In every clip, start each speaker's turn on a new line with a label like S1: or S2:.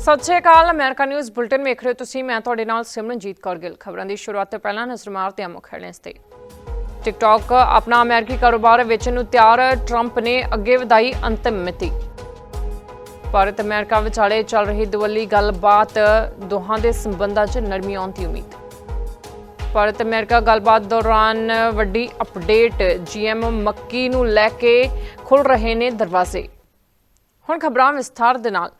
S1: ਸਤਿ ਸ਼੍ਰੀ ਅਕਾਲ, ਅਮਰੀਕਾ ਨਿਊਜ਼ ਬੁਲਟਨ ਵੇਖ ਰਹੇ ਹੋ ਤੁਸੀਂ। ਮੈਂ ਤੁਹਾਡੇ ਨਾਲ ਸਿਮਰਨਜੀਤ ਕੌਰ ਗਿੱਲ। ਖਬਰਾਂ ਦੀ ਸ਼ੁਰੂਆਤ ਤੋਂ ਪਹਿਲਾਂ ਨਜ਼ਰ ਮਾਰਦੇ ਹਾਂ ਮੁੱਖ ਹੈਡਲਾਈਨਸ ਤੇ। ਟਿਕਟੌਕ ਆਪਣਾ ਅਮਰੀਕੀ ਕਾਰੋਬਾਰ ਵੇਚਣ ਨੂੰ ਤਿਆਰ ਟਰੰਪ ਨੇ ਅੱਗੇ ਵਧਾਈ ਅੰਤਿਮ ਮਿਤੀ। ਭਾਰਤ ਅਮਰੀਕਾ ਵਿਚਾਲੇ ਚੱਲ ਰਹੀ ਦੁਵੱਲੀ ਗੱਲਬਾਤ, ਦੋਹਾਂ ਦੇ ਸੰਬੰਧਾਂ 'ਚ ਨਰਮੀ ਆਉਣ ਦੀ ਉਮੀਦ। ਭਾਰਤ ਅਮਰੀਕਾ ਗੱਲਬਾਤ ਦੌਰਾਨ ਵੱਡੀ ਅਪਡੇਟ ਜੀਐਮ ਮੱਕੀ ਨੂੰ ਲੈ ਕੇ ਖੁੱਲ ਰਹੇ ਨੇ ਦਰਵਾਜ਼ੇ। ਹੁਣ ਖਬਰਾਂ ਵਿਸਥਾਰ ਦੇ ਨਾਲ।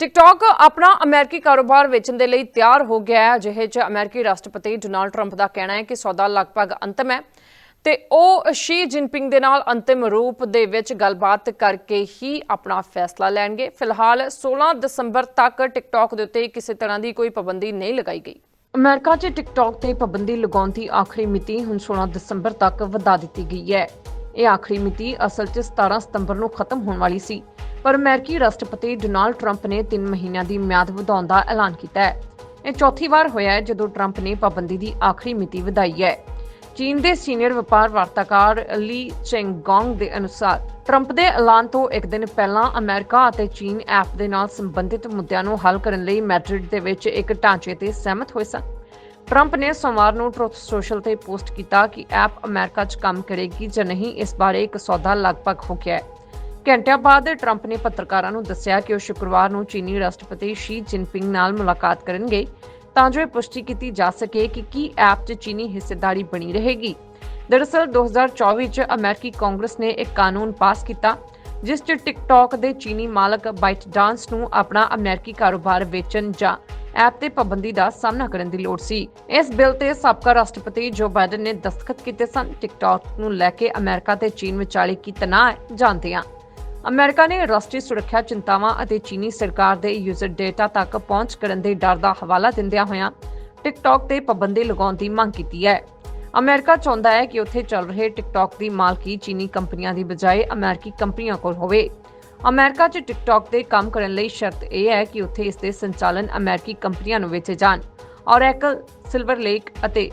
S1: ਟਿਕਟੌਕ ਆਪਣਾ ਅਮਰੀਕੀ ਕਾਰੋਬਾਰ ਵੇਚਣ ਦੇ ਲਈ ਤਿਆਰ ਹੋ ਗਿਆ ਹੈ। ਅਜਿਹੇ 'ਚ ਅਮਰੀਕੀ ਰਾਸ਼ਟਰਪਤੀ ਡੋਨਾਲਡ ਟਰੰਪ ਦਾ ਕਹਿਣਾ ਹੈ ਕਿ ਸੌਦਾ ਲਗਭਗ ਅੰਤਮ ਹੈ ਤੇ ਉਹ ਸ਼ੀ ਜਿਨਪਿੰਗ ਦੇ ਨਾਲ ਅੰਤਿਮ ਰੂਪ ਦੇ ਵਿੱਚ ਗੱਲਬਾਤ ਕਰਕੇ ਹੀ ਆਪਣਾ ਫੈਸਲਾ ਲੈਣਗੇ। ਫਿਲਹਾਲ 16 ਦਸੰਬਰ ਤੱਕ ਟਿਕਟੌਕ ਦੇ ਉੱਤੇ ਕਿਸੇ ਤਰ੍ਹਾਂ ਦੀ ਕੋਈ ਪਾਬੰਦੀ ਨਹੀਂ ਲਗਾਈ ਗਈ। ਅਮਰੀਕਾ 'ਚ ਟਿਕਟੌਕ ਤੇ ਪਾਬੰਦੀ ਲਗਾਉਣ ਦੀ ਆਖਰੀ ਮਿਤੀ ਹੁਣ 16 ਦਸੰਬਰ ਤੱਕ ਵਧਾ ਦਿੱਤੀ ਗਈ ਹੈ। ਇਹ ਆਖਰੀ ਮਿਤੀ ਅਸਲ 'ਚ 17 ਸਤੰਬਰ ਨੂੰ ਖਤਮ ਹੋਣ ਵਾਲੀ ਸੀ। ਪਰ ਅਮਰੀਕੀ ਰਾਸ਼ਟਰਪਤੀ ਡੋਨਾਲਡ ਟਰੰਪ ਨੇ 3 ਮਹੀਨਿਆਂ ਦੀ ਮਿਆਦ ਵਧਾਉਣ ਦਾ ਐਲਾਨ ਕੀਤਾ ਹੈ। ਇਹ ਚੌਥੀ ਵਾਰ ਹੋਇਆ ਹੈ ਜਦੋਂ ਟਰੰਪ ਨੇ ਪਾਬੰਦੀ ਦੀ ਆਖਰੀ ਮਿਤੀ ਵਧਾਈ ਹੈ। ਚੀਨ ਦੇ ਸੀਨੀਅਰ ਵਪਾਰ ਵਾਰਤਾਕਾਰ ਲੀ ਚੈਂਗੋਂਗ ਦੇ ਅਨੁਸਾਰ ਟਰੰਪ ਦੇ ਐਲਾਨ ਤੋਂ ਇੱਕ ਦਿਨ ਪਹਿਲਾਂ ਅਮਰੀਕਾ ਅਤੇ ਚੀਨ ਐਪ ਦੇ ਨਾਲ ਸੰਬੰਧਿਤ ਮੁੱਦਿਆਂ ਨੂੰ ਹੱਲ ਕਰਨ ਲਈ ਮੈਡਰਿਡ ਦੇ ਵਿੱਚ ਇੱਕ ਢਾਂਚੇ ਤੇ ਸਹਿਮਤ ਹੋਏ ਸਨ। ਟਰੰਪ ਨੇ ਸੋਮਵਾਰ ਨੂੰ ਟਰੁਥ ਸੋਸ਼ਲ ਤੇ ਪੋਸਟ ਕੀਤਾ ਕਿ ਐਪ ਅਮਰੀਕਾ 'ਚ ਕੰਮ ਕਰੇਗੀ ਜਾਂ ਨਹੀਂ ਇਸ ਬਾਰੇ ਇੱਕ ਸੌਦਾ ਲਗਭਗ ਹੋ ਗਿਆ ਹੈ। ਘੰਟਿਆਂ ਬਾਅਦ ਟਰੰਪ ਨੇ ਪੱਤਰਕਾਰਾਂ ਨੂੰ ਦੱਸਿਆ ਕਿ ਉਹ ਸ਼ੁੱਕਰਵਾਰ ਨੂੰ ਚੀਨੀ ਰਾਸ਼ਟਰਪਤੀ ਸ਼ੀ ਜਿਨਪਿੰਗ ਨਾਲ ਮੁਲਾਕਾਤ ਕਰਨਗੇ, ਤਾਂ ਜੋ ਇਹ ਪੁਸ਼ਟੀ ਕੀਤੀ ਜਾ ਸਕੇ ਕਿ ਕੀ ਐਪ 'ਚ ਚੀਨੀ ਹਿੱਸੇਦਾਰੀ ਬਣੀ ਰਹੇਗੀ। ਦਰਅਸਲ 2024 'ਚ ਅਮਰੀਕੀ ਕਾਂਗਰਸ ਨੇ ਇੱਕ ਕਾਨੂੰਨ ਪਾਸ ਕੀਤਾ, ਜਿਸ 'ਚ ਟਿਕਟੌਕ ਦੇ ਚੀਨੀ ਮਾਲਕ ਬਾਈਟ ਨੂੰ ਆਪਣਾ ਅਮਰੀਕੀ ਕਾਰੋਬਾਰ ਵੇਚਣ ਜਾਂ ਐਪ ਤੇ ਪਾਬੰਦੀ ਦਾ ਸਾਹਮਣਾ ਕਰਨ ਦੀ ਲੋੜ ਸੀ। ਇਸ ਬਿੱਲ ਤੇ ਸਾਬਕਾ ਰਾਸ਼ਟਰਪਤੀ ਜੋ ਬਾਈਡਨ ਨੇ ਦਸਤਖਤ ਕੀਤੇ ਸਨ। ਟਿਕਟੌਕ ਨੂੰ ਲੈ ਕੇ ਅਮਰੀਕਾ ਤੇ ਚੀਨ ਵਿਚਾਲੇ ਕੀ ਤਣਾਅ ਹੈ, ਜਾਣਦੇ ਹਾਂ। ਅਮਰੀਕਾ ਨੇ ਰਾਸ਼ਟਰੀ ਸੁਰੱਖਿਆ ਚਿੰਤਾਵਾਂ ਅਤੇ ਚੀਨੀ ਸਰਕਾਰ ਦੇ ਯੂਜ਼ਰ ਡੇਟਾ ਤੱਕ ਪਹੁੰਚ ਕਰਨ ਦੇ ਡਰ ਦਾ ਹਵਾਲਾ ਦਿੰਦਿਆਂ ਹੋਇਆਂ ਟਿਕਟੌਕ ਤੇ ਪਾਬੰਦੀ ਲਗਾਉਣ ਦੀ ਮੰਗ ਕੀਤੀ ਹੈ। ਅਮਰੀਕਾ ਚਾਹੁੰਦਾ ਹੈ ਕਿ ਉੱਥੇ ਚੱਲ ਰਹੇ ਟਿਕਟੌਕ ਦੀ ਮਾਲਕੀ ਚੀਨੀ ਕੰਪਨੀਆਂ ਦੀ ਬਜਾਏ ਅਮਰੀਕੀ ਕੰਪਨੀਆਂ ਕੋਲ ਹੋਵੇ। ਅਮਰੀਕਾ 'ਚ ਟਿਕਟੌਕ ਤੇ ਕੰਮ ਕਰਨ ਲਈ ਸ਼ਰਤ ਇਹ ਹੈ ਕਿ ਉੱਥੇ ਇਸ ਦੇ ਸੰਚਾਲਨ ਅਮਰੀਕੀ ਕੰਪਨੀਆਂ ਨੂੰ ਵੇਚੇ ਜਾਣ। ਔਰੈਕਲ ਸਿਲਵਰ ਲੇਕ ਅਤੇ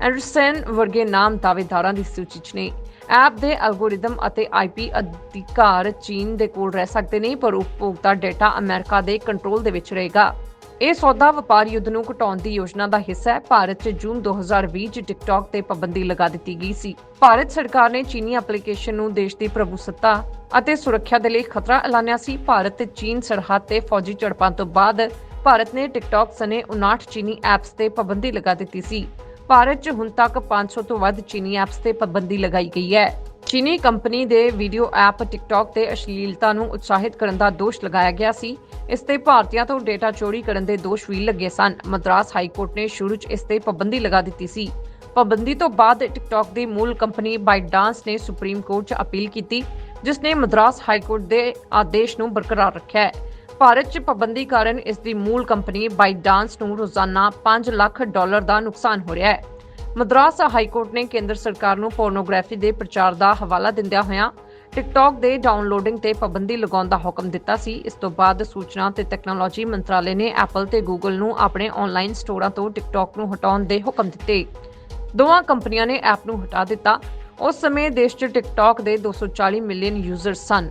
S1: ਐਂਡਰਸਨ ਵਰਗੇ ਨਾਮ ਦਾਅਵੇਦਾਰਾਂ ਦੀ ਸੂਚੀ 'ਚ ਨੇ। ਐਪ ਦੇ ਐਲਗੋਰਿਦਮ ਅਤੇ ਆਈਪੀ ਅਧਿਕਾਰ ਚੀਨ ਦੇ ਕੋਲ ਰਹਿ ਸਕਦੇ ਨੇ, ਪਰ ਉਪਭੋਗਤਾ ਡੇਟਾ ਅਮਰੀਕਾ ਦੇ ਕੰਟਰੋਲ ਦੇ ਵਿੱਚ ਰਹੇਗਾ। ਇਹ ਸੌਦਾ ਵਪਾਰ ਯੁੱਧ ਨੂੰ ਘਟਾਉਣ ਦੀ ਯੋਜਨਾ ਦਾ ਹਿੱਸਾ ਹੈ। ਭਾਰਤ 'ਚ ਜੂਨ 2020 'ਚ ਟਿਕਟੌਕ ਤੇ ਪਾਬੰਦੀ ਲਗਾ ਦਿੱਤੀ ਗਈ ਸੀ। ਭਾਰਤ ਸਰਕਾਰ ਨੇ ਚੀਨੀ ਐਪਲੀਕੇਸ਼ਨ ਨੂੰ ਦੇਸ਼ ਦੀ ਪ੍ਰਭੂਸੱਤਾ ਅਤੇ ਸੁਰੱਖਿਆ ਦੇ ਲਈ ਖਤਰਾ ਐਲਾਨਿਆ ਸੀ। ਭਾਰਤ ਤੇ ਚੀਨ ਸਰਹੱਦ ਤੇ ਫੌਜੀ ਝੜਪਾਂ ਤੋਂ ਬਾਅਦ ਭਾਰਤ ਨੇ ਟਿਕਟੌਕ ਸਨੇ 59 ਚੀਨੀ ਐਪਸ ਤੇ ਪਾਬੰਦੀ ਲਗਾ ਦਿੱਤੀ ਸੀ। ਭਾਰਤ 'ਚ ਹੁਣ ਤੱਕ 500 ਤੋਂ ਵੱਧ ਚੀਨੀ ਐਪਸ ਤੇ ਪਾਬੰਦੀ ਲਗਾਈ ਗਈ ਹੈ। ਚੀਨੀ ਕੰਪਨੀ ਦੇ ਵੀਡੀਓ ਐਪ ਟਿਕਟੌਕ ਤੇ ਅਸ਼ਲੀਲਤਾ ਨੂੰ ਉਤਸ਼ਾਹਿਤ ਕਰਨ ਦਾ ਦੋਸ਼ ਲਗਾਇਆ ਗਿਆ ਸੀ। ਇਸ ਤੇ ਭਾਰਤੀਆਂ ਤੋਂ ਡੇਟਾ ਚੋਰੀ ਕਰਨ ਦੇ ਦੋਸ਼ ਵੀ ਲੱਗੇ ਸਨ। ਮਦਰਾਸ ਹਾਈ ਕੋਰਟ ਨੇ ਸ਼ੁਰੂ 'ਚ ਇਸ ਤੇ ਪਾਬੰਦੀ ਲਗਾ ਦਿੱਤੀ ਸੀ। ਪਾਬੰਦੀ ਤੋਂ ਬਾਅਦ ਟਿਕਟੌਕ ਦੀ ਮੂਲ ਕੰਪਨੀ ਬਾਈਟਡਾਂਸ ਨੇ ਸੁਪਰੀਮ ਕੋਰਟ 'ਚ ਅਪੀਲ ਕੀਤੀ, ਜਿਸ ਨੇ ਮਦਰਾਸ ਹਾਈ ਕੋਰਟ ਦੇ ਆਦੇਸ਼ ਨੂੰ ਬਰਕਰਾਰ ਰੱਖਿਆ ਹੈ। ਭਾਰਤ 'ਚ ਪਾਬੰਦੀ ਕਾਰਨ ਇਸ ਦੀ ਮੂਲ ਕੰਪਨੀ ਬਾਈਟਡਾਂਸ ਨੂੰ ਰੋਜ਼ਾਨਾ 5 ਲੱਖ ਡਾਲਰ ਦਾ ਨੁਕਸਾਨ ਹੋ ਰਿਹਾ ਹੈ। ਮਦਰਾਸ ਹਾਈ ਕੋਰਟ ਨੇ ਕੇਂਦਰ ਸਰਕਾਰ ਨੂੰ ਪੋਰਨੋਗ੍ਰਾਫੀ ਦੇ ਪ੍ਰਚਾਰ ਦਾ ਹਵਾਲਾ ਦਿੰਦਿਆਂ ਹੋਇਆਂ ਟਿਕਟੌਕ ਦੇ ਡਾਊਨਲੋਡਿੰਗ ਤੇ ਪਾਬੰਦੀ ਲਗਾਉਣ ਦਾ ਹੁਕਮ ਦਿੱਤਾ ਸੀ। ਇਸ ਤੋਂ ਬਾਅਦ ਸੂਚਨਾ ਤੇ ਟੈਕਨੋਲੋਜੀ ਮੰਤਰਾਲੇ ਨੇ ਐਪਲ ਤੇ ਗੂਗਲ ਨੂੰ ਆਪਣੇ ਆਨਲਾਈਨ ਸਟੋਰਾਂ ਤੋਂ ਟਿਕਟੌਕ ਨੂੰ ਹਟਾਉਣ ਦੇ ਹੁਕਮ ਦਿੱਤੇ। ਦੋਵਾਂ ਕੰਪਨੀਆਂ ਨੇ ਐਪ ਨੂੰ ਹਟਾ ਦਿੱਤਾ। ਉਸ ਸਮੇਂ ਦੇਸ਼ 'ਚ ਟਿਕਟੌਕ ਦੇ 240 ਮਿਲੀਅਨ ਯੂਜ਼ਰ ਸਨ।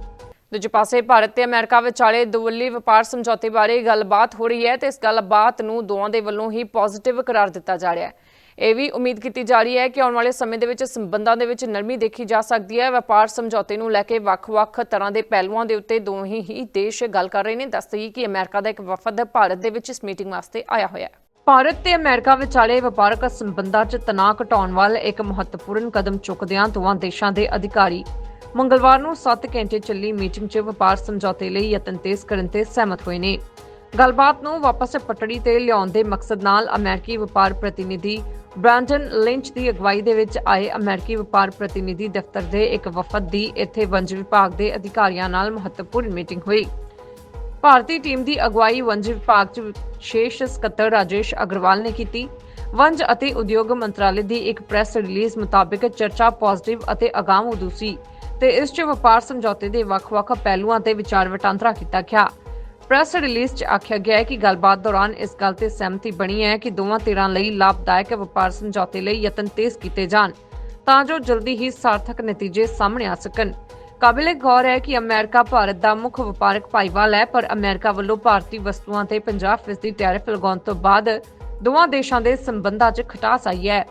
S1: ਦੂਜੇ ਪਾਸੇ ਭਾਰਤ ਤੇ ਅਮਰੀਕਾ ਵਿਚਾਲੇ ਦੁਵੱਲੀ ਵਪਾਰ ਸਮਝੌਤੇ ਬਾਰੇ ਗੱਲਬਾਤ ਹੋ ਰਹੀ ਹੈ ਤੇ ਇਸ ਗੱਲਬਾਤ ਨੂੰ ਦੋਵਾਂ ਦੇ ਵੱਲੋਂ ਹੀ ਪੋਜ਼ਿਟਿਵ ਕਰਾਰ ਦਿੱਤਾ ਜਾ ਰਿਹਾ ਹੈ। ਇਹ ਵੀ ਉਮੀਦ ਕੀਤੀ ਜਾ ਰਹੀ ਹੈ ਕਿ ਆਉਣ ਵਾਲੇ ਸਮੇਂ ਦੇ ਵਿੱਚ ਸੰਬੰਧਾਂ ਦੇ ਵਿੱਚ ਨਰਮੀ ਦੇਖੀ ਜਾ ਸਕਦੀ ਹੈ। ਵਪਾਰ ਸਮਝੌਤੇ ਨੂੰ ਲੈ ਕੇ ਵੱਖ-ਵੱਖ ਤਰ੍ਹਾਂ ਦੇ ਪਹਿਲੂਆਂ ਦੇ ਉੱਤੇ ਦੋਵੇਂ ਹੀ ਦੇਸ਼ ਗੱਲ ਕਰ ਰਹੇ ਨੇ। ਦੱਸਦੀ ਕਿ ਅਮਰੀਕਾ ਦਾ ਇੱਕ ਵਫਦ ਭਾਰਤ ਦੇ ਵਿੱਚ ਇਸ ਮੀਟਿੰਗ ਵਾਸਤੇ ਆਇਆ ਹੋਇਆ ਹੈ। ਭਾਰਤ ਤੇ ਅਮਰੀਕਾ ਵਿਚਾਲੇ ਵਪਾਰਕ ਸੰਬੰਧਾਂ 'ਚ ਤਣਾਅ ਘਟਾਉਣ ਵੱਲ ਇੱਕ ਮਹੱਤਵਪੂਰਨ ਕਦਮ ਚੁੱਕਦਿਆਂ ਦੋਵਾਂ ਦੇਸ਼ਾਂ ਦੇ ਅਧਿਕਾਰੀ ਮੰਗਲਵਾਰ ਨੂੰ 7 ਘੰਟੇ ਚੱਲੀ ਮੀਟਿੰਗ 'ਚ ਵਪਾਰ ਸਮਝੌਤੇ ਲਈ ਯਤਨ ਤੇਜ਼ ਕਰਨ ਤੇ ਸਹਿਮਤ ਹੋਏ ਨੇ। ਗੱਲਬਾਤ ਨੂੰ ਵਾਪਸ ਪਟੜੀ ਤੇ ਲਿਆਉਣ ਦੇ ਮਕਸਦ ਨਾਲ ਅਮਰੀਕੀ ਵਪਾਰ ਪ੍ਰਤੀਨਿਧੀ ਬ੍ਰਾਂਡਨ ਲਿੰਚ ਦੀ ਅਗਵਾਈ ਦੇ ਵਿੱਚ ਆਏ ਅਮਰੀਕੀ ਵਪਾਰ ਪ੍ਰਤੀਨਿਧੀ ਦਫ਼ਤਰ ਦੇ ਇੱਕ ਵਫਦ ਦੀ ਇੱਥੇ ਵਣਜ ਵਿਭਾਗ ਦੇ ਅਧਿਕਾਰੀਆਂ ਨਾਲ ਮਹੱਤਵਪੂਰਨ ਮੀਟਿੰਗ ਹੋਈ। ਭਾਰਤੀ ਟੀਮ ਦੀ ਅਗਵਾਈ ਵਣਜ ਵਿਭਾਗ 'ਚ ਵਿਸ਼ੇਸ਼ ਸਕੱਤਰ ਰਾਜੇਸ਼ ਅਗਰਵਾਲ ਨੇ ਕੀਤੀ। ਵਣਜ ਅਤੇ ਉਦਯੋਗ ਮੰਤਰਾਲੇ ਦੀ ਇੱਕ ਪ੍ਰੈਸ ਰਿਲੀਜ਼ ਮੁਤਾਬਕ ਚਰਚਾ ਪੋਜ਼ਿਟਿਵ ਅਤੇ ਅਗਾਂਹ ਸੀ। ਤੇ ਇਸ 'ਚ ਵਪਾਰ ਸਮਝੌਤੇ ਦੇ ਵੱਖ-ਵੱਖ ਪਹਿਲੂਆਂ ਤੇ ਵਿਚਾਰ ਵਟਾਂਦਰਾ ਕੀਤਾ ਗਿਆ। ਪ੍ਰੈਸ ਰਿਲੀਜ਼ 'ਚ ਆਖਿਆ ਗਿਆ ਹੈ ਕਿ ਗੱਲਬਾਤ ਦੌਰਾਨ ਇਸ ਗੱਲ ਤੇ ਸਹਿਮਤੀ ਬਣੀ ਹੈ ਕਿ ਦੋਵਾਂ ਧਿਰਾਂ ਲਈ ਲਾਭਦਾਇਕ ਵਪਾਰ ਸਮਝੌਤੇ ਲਈ ਯਤਨ ਤੇਜ਼ ਕੀਤੇ ਜਾਣ, ਤਾਂ ਜੋ ਜਲਦੀ ਹੀ ਸਾਰਥਕ ਨਤੀਜੇ ਸਾਹਮਣੇ ਆ ਸਕਣ। ਕਾਬਿਲੇ ਗੌਰ ਹੈ ਕਿ ਅਮਰੀਕਾ ਭਾਰਤ ਦਾ ਮੁੱਖ ਵਪਾਰਕ ਭਾਈਵਾਲ ਹੈ, ਪਰ ਅਮਰੀਕਾ ਵੱਲੋਂ ਭਾਰਤੀ ਵਸਤੂਆਂ ਤੇ 50% ਦੀ ਟੈਰਿਫ ਲਗਾਉਣ ਤੋਂ ਬਾਅਦ ਦੋਵਾਂ ਦੇਸ਼ਾਂ ਦੇ ਸੰਬੰਧਾਂ 'ਚ ਖਟਾਸ ਆਈ ਹੈ।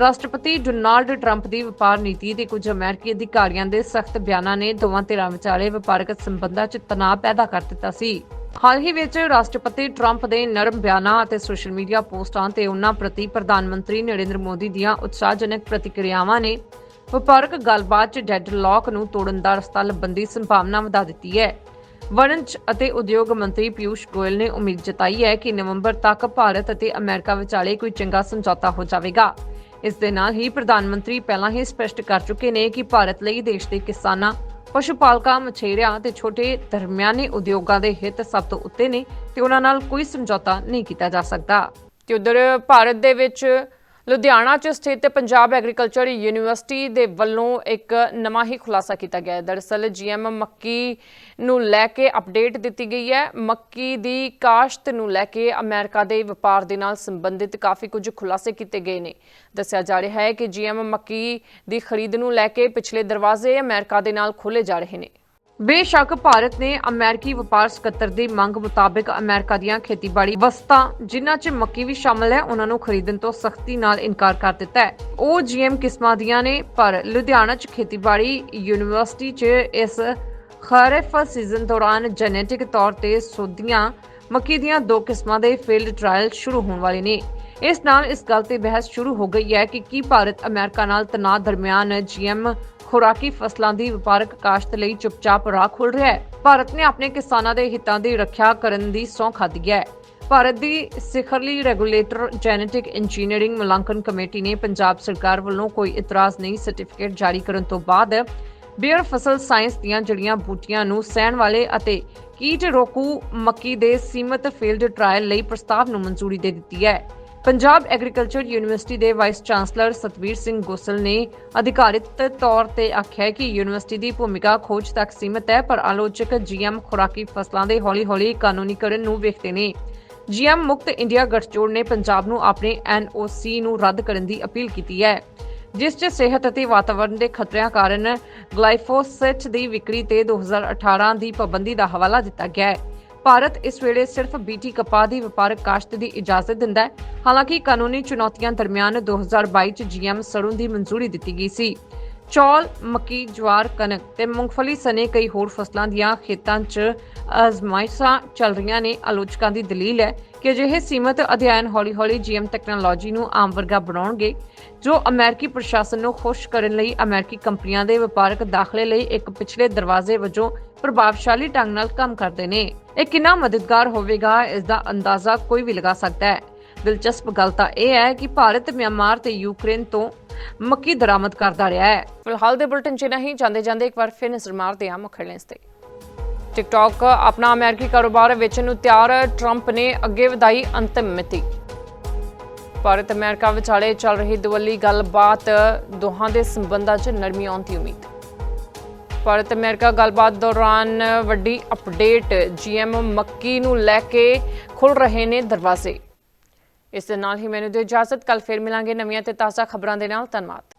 S1: ਰਾਸ਼ਟਰਪਤੀ ਡੋਨਾਲਡ ਟਰੰਪ ਦੀ ਵਪਾਰ ਨੀਤੀ ਤੇ ਕੁਝ ਅਮਰੀਕੀ ਅਧਿਕਾਰੀਆਂ ਦੇ ਸਖਤ ਬਿਆਨਾਂ ਨੇ ਦੋਵਾਂ ਧਿਰਾਂ ਵਿਚਾਲੇ ਵਪਾਰਕ ਸੰਬੰਧਾਂ 'ਚ ਤਣਾਅ ਪੈਦਾ ਕਰ ਦਿੱਤਾ ਸੀ। ਹਾਲ ਹੀ ਵਿੱਚ ਰਾਸ਼ਟਰਪਤੀ ਟਰੰਪ ਦੇ ਨਰਮ ਬਿਆਨਾਂ ਅਤੇ ਸੋਸ਼ਲ ਮੀਡੀਆ ਪੋਸਟਾਂ ਤੇ ਉਹਨਾਂ ਪ੍ਰਤੀ ਪ੍ਰਧਾਨ ਮੰਤਰੀ ਨਰਿੰਦਰ ਮੋਦੀ ਦੀਆਂ ਉਤਸ਼ਾਹਜਨਕ ਪ੍ਰਤੀਕਿਰਿਆਵਾਂ ਨੇ ਵਪਾਰਕ ਗੱਲਬਾਤ 'ਚ ਡੈਡਲੌਕ ਨੂੰ ਤੋੜਨ ਦਾ ਰਸਤਾ ਲੱਭਣ ਦੀ ਸੰਭਾਵਨਾ ਵਧਾ ਦਿੱਤੀ ਹੈ। ਵਣਜ ਅਤੇ ਉਦਯੋਗ ਮੰਤਰੀ ਪਿਊਸ਼ ਗੋਇਲ ਨੇ ਉਮੀਦ ਜਤਾਈ ਹੈ ਕਿ ਨਵੰਬਰ ਤੱਕ ਭਾਰਤ ਅਤੇ ਅਮਰੀਕਾ ਵਿਚਾਲੇ ਕੋਈ ਚੰਗਾ ਸਮਝੌਤਾ ਹੋ ਜਾਵੇਗਾ। ਇਸ ਦੇ ਨਾਲ ਹੀ ਪ੍ਰਧਾਨ ਮੰਤਰੀ ਪਹਿਲਾਂ ਹੀ ਸਪਸ਼ਟ ਕਰ ਚੁੱਕੇ ਨੇ ਕਿ ਭਾਰਤ ਲਈ ਦੇਸ਼ ਦੇ ਕਿਸਾਨਾਂ ਪਸ਼ੂ ਪਾਲਕਾਂ ਮਛੇਰਿਆਂ ਤੇ ਛੋਟੇ ਦਰਮਿਆਨੇ ਉਦਯੋਗਾਂ ਦੇ ਹਿੱਤ ਸਭ ਤੋਂ ਉੱਤੇ ਨੇ ਤੇ ਉਹਨਾਂ ਨਾਲ ਕੋਈ ਸਮਝੌਤਾ ਨਹੀਂ ਕੀਤਾ ਜਾ ਸਕਦਾ। ਤੇ ਉਧਰ ਭਾਰਤ ਦੇ ਵਿੱਚ ਲੁਧਿਆਣਾ 'ਚ ਸਥਿਤ ਪੰਜਾਬ ਐਗਰੀਕਲਚਰ ਯੂਨੀਵਰਸਿਟੀ ਦੇ ਵੱਲੋਂ ਇੱਕ ਨਵਾਂ ਹੀ ਖੁਲਾਸਾ ਕੀਤਾ ਗਿਆ ਹੈ। ਦਰਅਸਲ, ਜੀਐਮ ਮੱਕੀ ਨੂੰ ਲੈ ਕੇ ਅਪਡੇਟ ਦਿੱਤੀ ਗਈ ਹੈ। ਮੱਕੀ ਦੀ ਕਾਸ਼ਤ ਨੂੰ ਲੈ ਕੇ ਅਮਰੀਕਾ ਦੇ ਵਪਾਰ ਦੇ ਨਾਲ ਸੰਬੰਧਿਤ ਕਾਫੀ ਕੁਝ ਖੁਲਾਸੇ ਕੀਤੇ ਗਏ ਨੇ। ਦੱਸਿਆ ਜਾ ਰਿਹਾ ਹੈ ਕਿ ਜੀਐਮ ਮੱਕੀ ਦੀ ਖਰੀਦ ਨੂੰ ਲੈ ਕੇ ਪਿਛਲੇ ਦਰਵਾਜ਼ੇ ਅਮਰੀਕਾ ਦੇ ਨਾਲ ਖੋਲੇ ਜਾ ਰਹੇ ਨੇ। ਬੇਸ਼ੱਕ ਭਾਰਤ ਨੇ ਅਮਰੀਕੀ ਵਪਾਰ ਸਕੱਤਰ ਦੀ ਮੰਗ ਮੁਤਾਬਕ ਅਮਰੀਕਾ ਦੀਆਂ ਖੇਤੀਬਾੜੀ ਵਸਤਾਂ, ਜਿਨ੍ਹਾਂ 'ਚ ਮੱਕੀ ਵੀ ਸ਼ਾਮਲ ਹੈ, ਉਹਨਾਂ ਨੂੰ ਖਰੀਦਣ ਤੋਂ ਸਖਤੀ ਨਾਲ ਇਨਕਾਰ ਕਰ ਦਿੱਤਾ ਹੈ। ਉਹ ਜੀਐਮ ਕਿਸਮਾਂ ਦੀਆਂ ਨੇ, ਪਰ ਲੁਧਿਆਣਾ 'ਚ ਖੇਤੀਬਾੜੀ ਯੂਨੀਵਰਸਿਟੀ 'ਚ ਇਸ ਖਰੀਫ ਸੀਜ਼ਨ ਦੌਰਾਨ ਜੈਨੇਟਿਕ ਤੌਰ ਤੇ ਸੋਧੀਆਂ ਮੱਕੀ ਦੀਆਂ ਦੋ ਕਿਸਮਾਂ ਦੇ ਫੀਲਡ ਟ੍ਰਾਇਲ ਸ਼ੁਰੂ ਹੋਣ ਵਾਲੇ ਨੇ। ਇਸ ਨਾਲ ਇਸ ਗੱਲ ਤੇ ਬਹਿਸ ਸ਼ੁਰੂ ਹੋ ਗਈ ਹੈ ਕਿ ਕੀ ਭਾਰਤ ਅਮਰੀਕਾ ਨਾਲ ਤਣਾਅ ਦਰਮਿਆਨ ਜੀਐਮ ਖੁਰਾਕੀ ਫਸਲਾਂ ਦੀ ਵਪਾਰਕ ਕਾਸ਼ਤ ਲਈ ਚੁੱਪਚਾਪ ਰਾਹ ਖੋਲ ਰਿਹਾ ਹੈ। ਭਾਰਤ ਨੇ ਆਪਣੇ ਕਿਸਾਨਾਂ ਦੇ ਹਿੱਤਾਂ ਦੀ ਰੱਖਿਆ ਕਰਨ ਦੀ ਸਹੁੰ ਖਾਧੀ ਹੈ। ਭਾਰਤ ਦੀ ਸਿਖਰਲੀ ਰੈਗੂਲੇਟਰ ਜੈਨੇਟਿਕ ਇੰਜੀਨੀਅਰਿੰਗ ਮੁਲਾਂਕਣ ਕਮੇਟੀ ਨੇ ਪੰਜਾਬ ਸਰਕਾਰ ਵੱਲੋਂ ਕੋਈ ਇਤਰਾਜ਼ ਨਹੀਂ, ਸਰਟੀਫਿਕੇਟ ਜਾਰੀ ਕਰਨ ਤੋਂ ਬਾਅਦ ਬੀਅਰ ਫਸਲ ਸਾਇੰਸ ਦੀਆਂ ਜੜੀਆਂ ਬੂਟੀਆਂ ਨੂੰ ਸਹਿਣ ਵਾਲੇ ਅਤੇ ਕੀਟ ਰੋਕੂ ਮੱਕੀ ਦੇ ਸੀਮਤ ਫੀਲਡ ਟ੍ਰਾਇਲ ਲਈ ਪ੍ਰਸਤਾਵ ਨੂੰ ਮਨਜ਼ੂਰੀ ਦੇ ਦਿੱਤੀ ਹੈ। ਪੰਜਾਬ ਐਗਰੀਕਲਚਰ ਯੂਨੀਵਰਸਿਟੀ ਦੇ ਵਾਈਸ ਚਾਂਸਲਰ ਸਤਵੀਰ ਸਿੰਘ ਗੋਸਲ ਨੇ ਅਧਿਕਾਰਿਤ ਤੌਰ ਤੇ ਆਖਿਆ ਕਿ ਯੂਨੀਵਰਸਿਟੀ ਦੀ ਭੂਮਿਕਾ ਖੋਜ ਤੱਕ ਸੀਮਿਤ ਹੈ, ਪਰ ਆਲੋਚਕ ਜੀਐਮ ਖੁਰਾਕੀ ਫਸਲਾਂ ਦੇ ਹੌਲੀ-ਹੌਲੀ ਕਾਨੂੰਨੀਕਰਨ ਨੂੰ ਵੇਖਦੇ ਨੇ। ਜੀਐਮ ਮੁਕਤ ਇੰਡੀਆ ਗਠਜੋੜ ਨੇ ਪੰਜਾਬ ਨੂੰ ਆਪਣੇ ਐਨਓਸੀ ਨੂੰ ਰੱਦ ਕਰਨ ਦੀ ਅਪੀਲ ਕੀਤੀ ਹੈ, ਜਿਸ 'ਚ ਸਿਹਤ ਅਤੇ ਵਾਤਾਵਰਣ ਦੇ ਖਤਰਿਆਂ ਕਾਰਨ ਗਲਾਈਫੋਸੇਟ ਦੀ ਵਿਕਰੀ ਤੇ 2018 ਦੀ ਪਾਬੰਦੀ ਦਾ ਹਵਾਲਾ ਦਿੱਤਾ ਗਿਆ ਹੈ। ਭਾਰਤ ਇਸ ਵੇਲੇ ਸਿਰਫ ਬੀਟੀ ਕਪਾਹ ਦੀ ਵਪਾਰਕ ਕਾਸ਼ਤ ਦੀ ਇਜਾਜ਼ਤ ਦਿੰਦਾ ਹੈ। ਹਾਲਾਂਕਿ ਕਾਨੂੰਨੀ ਚੁਣੌਤੀਆਂ ਦਰਮਿਆਨ 2022 ਚ ਜੀਐਮ ਸਰੋਂ ਦੀ ਮਨਜ਼ੂਰੀ ਦਿੱਤੀ ਗਈ ਸੀ। ਚੌਲ, ਮੱਕੀ, ਜਵਾਰ, ਕਣਕ ਤੇ ਮੂੰਗਫਲੀ ਸਣੇ ਕਈ ਹੋਰ ਫਸਲਾਂ ਦੀਆਂ ਖੇਤਾਂ 'ਚ ਅਜ਼ਮਾਇਸ਼ਾਂ ਚੱਲ ਰਹੀਆਂ ਨੇ। ਆਲੋਚਕਾਂ ਦੀ ਦਲੀਲ ਹੈ ਕਿ ਅਜਿਹੇ ਸੀਮਤ ਅਧਿਐਨ ਹੌਲੀ-ਹੌਲੀ ਜੀਐਮ ਟੈਕਨੋਲੋਜੀ ਨੂੰ ਆਮ ਵਰਗਾ ਬਣਾਉਣਗੇ, ਜੋ ਅਮਰੀਕੀ ਪ੍ਰਸ਼ਾਸਨ ਨੂੰ ਖੁਸ਼ ਕਰਨ ਲਈ ਅਮਰੀਕੀ ਕੰਪਨੀਆਂ ਦੇ ਵਪਾਰਕ ਦਾਖਲੇ ਲਈ ਇੱਕ ਪਿਛਲੇ ਦਰਵਾਜ਼ੇ ਵਜੋਂ ਪ੍ਰਭਾਵਸ਼ਾਲੀ ਢੰਗ ਨਾਲ ਕੰਮ ਕਰਦੇ ਨੇ। ਇਹ ਕਿੰਨਾ ਮਦਦਗਾਰ ਹੋਵੇਗਾ ਇਸ ਦਾ ਅੰਦਾਜ਼ਾ ਕੋਈ ਵੀ ਲਗਾ ਸਕਦਾ ਹੈ। ਦਿਲਚਸਪ ਗੱਲ ਤਾਂ ਇਹ ਹੈ ਕਿ ਭਾਰਤ, ਮਿਆਂਮਾਰ ਤੇ ਯੂਕਰੇਨ ਤੋਂ ਮੱਕੀ ਦਰਾਮਦ ਕਰਦਾ ਰਿਹਾ ਹੈ। ਫਿਲਹਾਲ ਦੇ ਬੁਲਟਨ 'ਚ ਨਹੀਂ ਜਾਂਦੇ ਜਾਂਦੇ ਇੱਕ ਵਾਰ ਫਿਰ ਨਜ਼ਰ ਮਾਰਦੇ ਹਾਂ ਮੁੱਖ ਹੈਡਲਾਈਨਸ ਤੇ। ਟਿਕਟੌਕ ਆਪਣਾ ਅਮਰੀਕੀ ਕਾਰੋਬਾਰ ਵੇਚਣ ਨੂੰ ਤਿਆਰ ਟਰੰਪ ਨੇ ਅੱਗੇ ਵਧਾਈ ਅੰਤਿਮ ਮਿਤੀ। ਭਾਰਤ, ਅਮਰੀਕਾ ਵਿਚਾਲੇ ਚੱਲ ਰਹੀ ਦੁਵੱਲੀ ਗੱਲਬਾਤ ਦੋਹਾਂ ਦੇ ਸੰਬੰਧਾਂ 'ਚ ਨਰਮੀ ਆਉਣ ਦੀ ਉਮੀਦ। ਭਾਰਤ ਅਮਰੀਕਾ ਗੱਲਬਾਤ ਦੌਰਾਨ ਵੱਡੀ ਅਪਡੇਟ, ਜੀਐਮ ਮੱਕੀ ਨੂੰ ਲੈ ਕੇ ਖੁੱਲ ਰਹੇ ਨੇ ਦਰਵਾਜ਼ੇ। ਇਸ ਦੇ ਨਾਲ ਹੀ ਮੈਨੂੰ ਦਿਓ ਇਜਾਜ਼ਤ ਕੱਲ ਫਿਰ ਮਿਲਾਂਗੇ ਨਵੀਆਂ ਤੇ ਤਾਜ਼ਾ ਖਬਰਾਂ ਦੇ ਨਾਲ, ਧੰਨਵਾਦ।